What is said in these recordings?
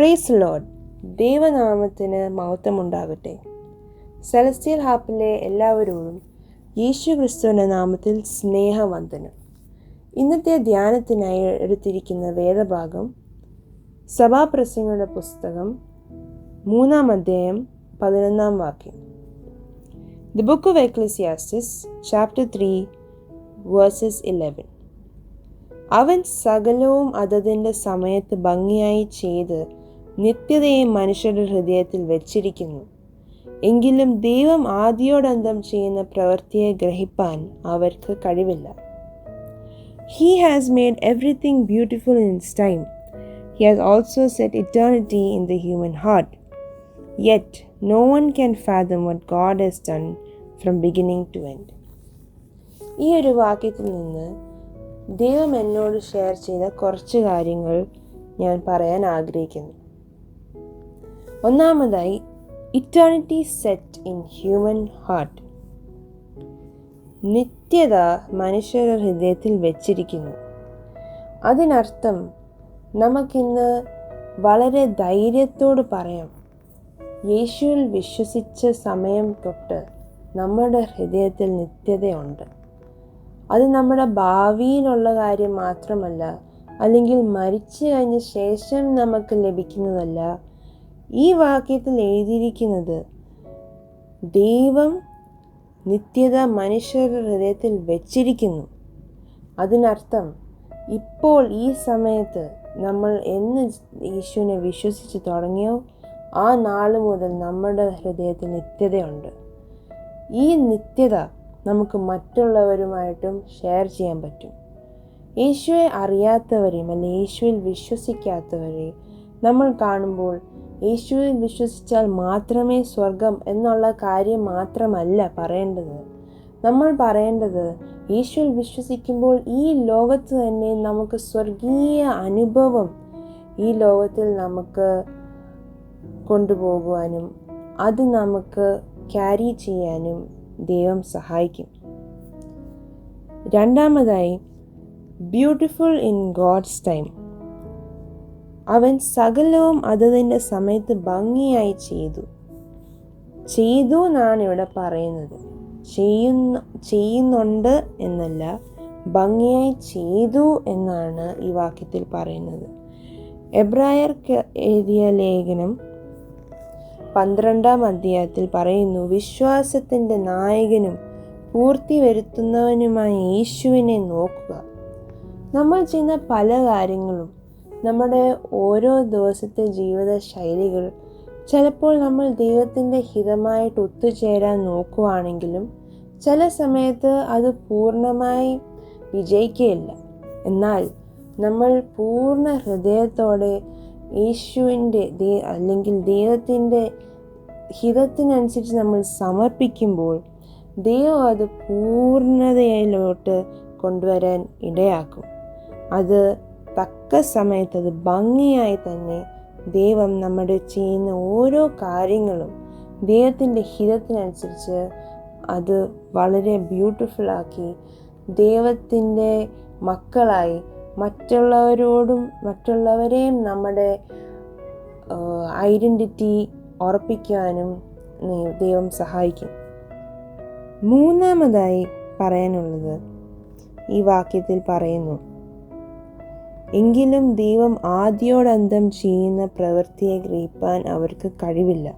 Praise load ദൈവനാമത്തിന് മഹത്വമുണ്ടാകട്ടെ. Celestial ഹാപ്പിലെ എല്ലാവരോടും യേശു ക്രിസ്തുവിന്റെ നാമത്തിൽ സ്നേഹവന്ദനം. ഇന്നത്തെ ധ്യാനത്തിനായി എടുത്തിരിക്കുന്ന വേദഭാഗം സഭാപ്രസംഗങ്ങളുടെ പുസ്തകം മൂന്നാം അധ്യായം പതിനൊന്നാം വാക്യം. The book of Ecclesiastes chapter three verses eleven അവൻ സകലവും അതതിന്റെ സമയത്ത് ഭംഗിയായി ചെയ്ത് നിത്യതയെ മനുഷ്യരുടെ ഹൃദയത്തിൽ വച്ചിരിക്കുന്നു. എങ്കിലും ദൈവം ആദ്യോടന്തം ചെയ്യുന്ന പ്രവൃത്തിയെ ഗ്രഹിപ്പാൻ അവർക്ക് കഴിവില്ല. He has made everything beautiful in time he has also set eternity in the human heart yet no one can fathom what God has done from beginning to end ഈ ഒരു വാക്യത്തിൽ നിന്ന് ദൈവം എന്നോട് ഷെയർ ചെയ്ത കുറച്ച് കാര്യങ്ങൾ ഞാൻ പറയാൻ ആഗ്രഹിക്കുന്നു. ഒന്നാമതായി eternity set in human heart നിത്യത മനുഷ്യരുടെ ഹൃദയത്തിൽ വെച്ചിരിക്കുന്നു. അതിനർത്ഥം നമുക്കിന്ന് വളരെ ധൈര്യത്തോട് പറയാം യേശുവിൽ വിശ്വസിച്ച സമയം തൊട്ട് നമ്മുടെ ഹൃദയത്തിൽ നിത്യതയുണ്ട്. അത് നമ്മുടെ ഭാവിയിലുള്ള കാര്യം മാത്രമല്ല അല്ലെങ്കിൽ മരിച്ചു കഴിഞ്ഞ ശേഷം നമുക്ക് ലഭിക്കുന്നതല്ല ഈ വാക്യത്തിൽ എഴുതിയിരിക്കുന്നത് ദൈവം നിത്യത മനുഷ്യരുടെ ഹൃദയത്തിൽ വച്ചിരിക്കുന്നു. അതിനർത്ഥം ഇപ്പോൾ ഈ സമയത്ത് നമ്മൾ എന്ന് യേശുവിനെ വിശ്വസിച്ച് തുടങ്ങിയോ ആ നാൾ മുതൽ നമ്മുടെ ഹൃദയത്തിൽ നിത്യതയുണ്ട്. ഈ നിത്യത നമുക്ക് മറ്റുള്ളവരുമായിട്ടും ഷെയർ ചെയ്യാൻ പറ്റും. യേശുവെ അറിയാത്തവരെയും അല്ലെങ്കിൽ യേശുവിൽ വിശ്വസിക്കാത്തവരെയും നമ്മൾ കാണുമ്പോൾ യേശുവിൽ വിശ്വസിച്ചാൽ മാത്രമേ സ്വർഗം എന്നുള്ള കാര്യം മാത്രമല്ല പറയേണ്ടത്. നമ്മൾ പറയേണ്ടത് യേശുവിൽ വിശ്വസിക്കുമ്പോൾ ഈ ലോകത്ത് തന്നെ നമുക്ക് സ്വർഗീയ അനുഭവം ഈ ലോകത്തിൽ നമുക്ക് കൊണ്ടുപോകുവാനും അത് നമുക്ക് ക്യാരി ചെയ്യാനും ദൈവം സഹായിക്കും. രണ്ടാമതായി ബ്യൂട്ടിഫുൾ ഇൻ ഗോഡ്സ് ടൈം അവൻ സകലവും അതതിന്റെ സമയത്ത് ഭംഗിയായി ചെയ്തു. ചെയ്തു എന്നാണ് ഇവിടെ പറയുന്നത്. ചെയ്യുന്ന ചെയ്യുന്നുണ്ട് എന്നല്ല ഭംഗിയായി ചെയ്തു എന്നാണ് ഈ വാക്യത്തിൽ പറയുന്നത്. എബ്രായർക്ക് എഴുതിയ ലേഖനം പന്ത്രണ്ടാം അധ്യായത്തിൽ പറയുന്നു വിശ്വാസത്തിന്റെ നായകനും പൂർത്തി വരുത്തുന്നവനുമായ യേശുവിനെ നോക്കുക. നമ്മൾ ചെയ്യുന്ന പല കാര്യങ്ങളും നമ്മുടെ ഓരോ ദിവസത്തെ ജീവിത ശൈലികൾ ചിലപ്പോൾ നമ്മൾ ദൈവത്തിന്റെ ഹിതമായിട്ട് ഒത്തുചേരാൻ നോക്കുവാണെങ്കിലും ചില സമയത്ത് അത് പൂർണമായി വിജയിക്കുകയില്ല. എന്നാൽ നമ്മൾ പൂർണ ഹൃദയത്തോടെ യേശുവിന്റെ അല്ലെങ്കിൽ ദൈവത്തിന്റെ ഹിതത്തിനനുസരിച്ച് നമ്മൾ സമർപ്പിക്കുമ്പോൾ ദൈവം അത് പൂർണതയിലോട്ട് കൊണ്ടുവരാൻ ഇടയാക്കും. അത് തക്ക സമയത്ത് അത് ഭംഗിയായി തന്നെ ദൈവം നമ്മുടെ ചെയ്യുന്ന ഓരോ കാര്യങ്ങളും ദൈവത്തിന്റെ ഹിതത്തിനനുസരിച്ച് അത് വളരെ ബ്യൂട്ടിഫുള്ളാക്കി ദൈവത്തിന്റെ മക്കളായി മറ്റുള്ളവരോടും മറ്റുള്ളവരെയും നമ്മുടെ ഐഡന്റിറ്റി ഉറപ്പിക്കാനും ദൈവം സഹായിക്കും. മൂന്നാമതായി പറയാനുള്ളത് ഈ വാക്യത്തിൽ പറയുന്നു എങ്കിലും ദൈവം ആദ്യോടന്തം ചെയ്യുന്ന പ്രവൃത്തിയെ ഗ്രഹിപ്പാൻ അവർക്ക് കഴിവില്ല.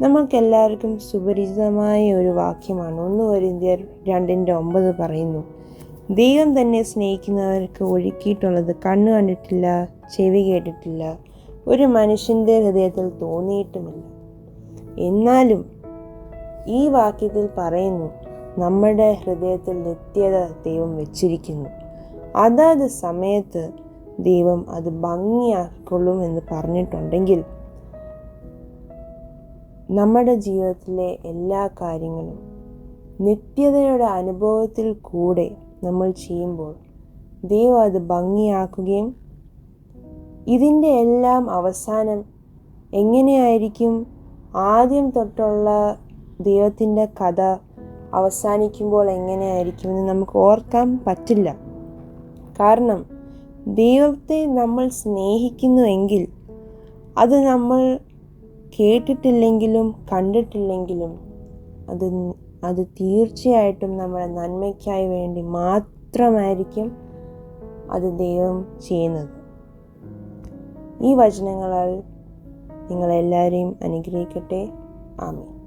നമുക്കെല്ലാവർക്കും സുപരിചിതമായ ഒരു വാക്യമാണ്. ഒന്ന് കൊരിന്ത്യർ രണ്ടിന്റെ ഒമ്പത് പറയുന്നു ദൈവം തന്നെ സ്നേഹിക്കുന്നവർക്ക് ഒഴുക്കിയിട്ടുള്ളത് കണ്ണു കണ്ടിട്ടില്ല ചെവി കേട്ടിട്ടില്ല ഒരു മനുഷ്യന്റെ ഹൃദയത്തിൽ തോന്നിയിട്ടുമില്ല. എന്നാലും ഈ വാക്യത്തിൽ പറയുന്നു നമ്മുടെ ഹൃദയത്തിൽ നിത്യത ദൈവം വെച്ചിരിക്കുന്നു. അതാത് സമയത്ത് ദൈവം അത് ഭംഗിയാക്കൊള്ളും എന്ന് പറഞ്ഞിട്ടുണ്ടെങ്കിൽ നമ്മുടെ ജീവിതത്തിലെ എല്ലാ കാര്യങ്ങളും നിത്യതയുടെ അനുഭവത്തിൽ കൂടെ നമ്മൾ ചെയ്യുമ്പോൾ ദൈവം അത് ഭംഗിയാക്കുകയും ഇതിന്റെ എല്ലാം അവസാനം എങ്ങനെയായിരിക്കും ആദ്യം തൊട്ടുള്ള ദൈവത്തിന്റെ കഥ അവസാനിക്കുമ്പോൾ എങ്ങനെയായിരിക്കുമെന്ന് നമുക്ക് ഓർക്കാൻ പറ്റില്ല. കാരണം ദൈവത്തെ നമ്മൾ സ്നേഹിക്കുന്നുവെങ്കിൽ അത് നമ്മൾ കേട്ടിട്ടില്ലെങ്കിലും കണ്ടിട്ടില്ലെങ്കിലും അത് അത് തീർച്ചയായിട്ടും നമ്മുടെ നന്മയ്ക്കായി വേണ്ടി മാത്രമായിരിക്കും അത് ദൈവം ചെയ്യുന്നത്. ഈ വചനങ്ങളാൽ നിങ്ങളെല്ലാവരെയും അനുഗ്രഹിക്കട്ടെ. ആമീൻ.